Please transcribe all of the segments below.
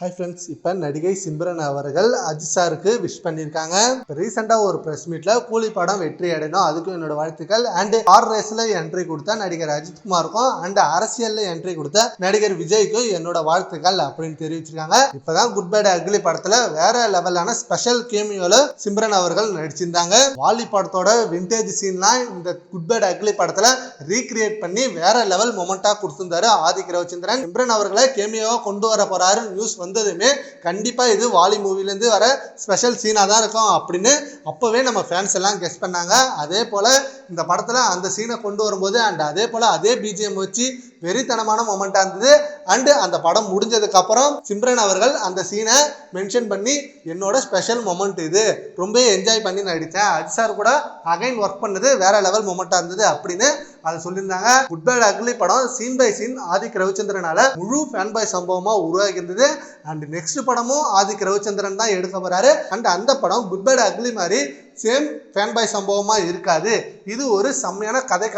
Hi friends இப்போ நடிகை சிம்ரன் அவர்கள் அஜித் சாருக்கு விஷ் பண்ணியிருக்காங்க. இப்போ ரீசெண்டாக ஒரு ப்ரெஸ் மீட்டில் கூலி படம் வெற்றி அடையணும் அதுக்கும் என்னோட வாழ்த்துக்கள். அண்டு ஆர் ரேஸில் என்ட்ரி கொடுத்த நடிகர் அஜித்குமாருக்கும் அண்ட் அரசியலில் என்ட்ரி கொடுத்த நடிகர் விஜய்க்கும் என்னோட வாழ்த்துக்கள் அப்படின்னு தெரிவிச்சிருக்காங்க. இப்போதான் குட் பேட் அக்லி படத்தில் வேற லெவலான ஸ்பெஷல் கேமியோவில் சிம்ரன் அவர்கள் நடிச்சிருந்தாங்க. வாலி படத்தோட விண்டேஜ் சீன்லாம் இந்த குட் பேட் அக்லி படத்தில் ரீக்ரியேட் பண்ணி வேற லெவல் மொமெண்ட்டாக கொடுத்துருந்தாரு ஆதிக் ரவிச்சந்திரன் சிம்ரன் அவர்களை கேமியோவா கொண்டு வர போறாரு நியூஸ் வந்ததுமே கண்டிப்பாக இது வாலி மூவிலேருந்து வர ஸ்பெஷல் சீனாக தான் இருக்கும் அப்படின்னு அப்போவே நம்ம ஃபேன்ஸ் எல்லாம் கெஸ் பண்ணாங்க. அதே போல் இந்த படத்தில் அந்த சீனை கொண்டு வரும்போது அண்ட் அதே போல் அதே பிஜிஎம் வச்சு வெறித்தனமான மொமெண்ட்டாக இருந்தது. அண்ட் அந்த படம் முடிஞ்சதுக்கப்புறம் சிம்ரன் அவர்கள் அந்த சீனை மென்ஷன் பண்ணி என்னோட ஸ்பெஷல் மொமெண்ட் இது. ரொம்ப என்ஜாய் பண்ணி நடித்தேன். அஜித் சார் கூட அகைன் ஒர்க் பண்ணது வேற லெவல் மொமெண்ட்டாக இருந்தது அப்படின்னு அதை சொல்லியிருந்தாங்க. குட் பேட் அக்லி படம் சீன் பை சீன் ஆதிக் ரவிச்சந்திரனால முழு ஃபேன் பாய் சம்பவமா உருவாகி இருந்தது அண்ட் நெக்ஸ்ட் படமும் ஆதிக் ரவிச்சந்திரன் தான் எடுக்க போறாரு. அண்ட் அந்த படம் குட் பேட் அக்லி மாதிரி சேம் ஃபேன் பாய் சம்பவமாக இருக்காது. இது ஒரு செம்மையான கதை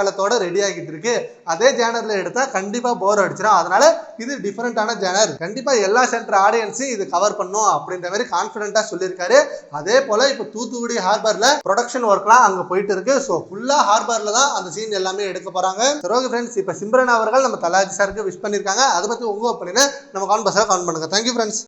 ரெடி ஆகிட்டு இருக்கு. அதே ஜேனரில் எடுத்தால் கண்டிப்பாக போர் அடிச்சிடும் அதனால இது டிஃப்ரெண்ட்டான ஜேனர் கண்டிப்பாக எல்லா சென்டர் ஆடியன்ஸையும் இது கவர் பண்ணும் அப்படின்ற மாதிரி கான்ஃபிடென்ட்டாக சொல்லியிருக்காரு. அதே போல் இப்போ தூத்துக்குடி ஹார்பரில் ப்ரொடக்ஷன் ஒர்க்லாம் அங்கே போயிட்டு இருக்கு. ஸோ ஃபுல்லாக ஹார்பரில் தான் அந்த சீன் எல்லாமே எடுக்க போகிறாங்க சரோக ஃப்ரெண்ட்ஸ் இப்போ சிம்ரன் அவர்கள் நம்ம தலாஜி சாருக்கு விஷ் பண்ணியிருக்காங்க. அதை பற்றி உங்க ஒப்பீனியனை நம்ம கான் கான் பண்ணுங்க. Thank you friends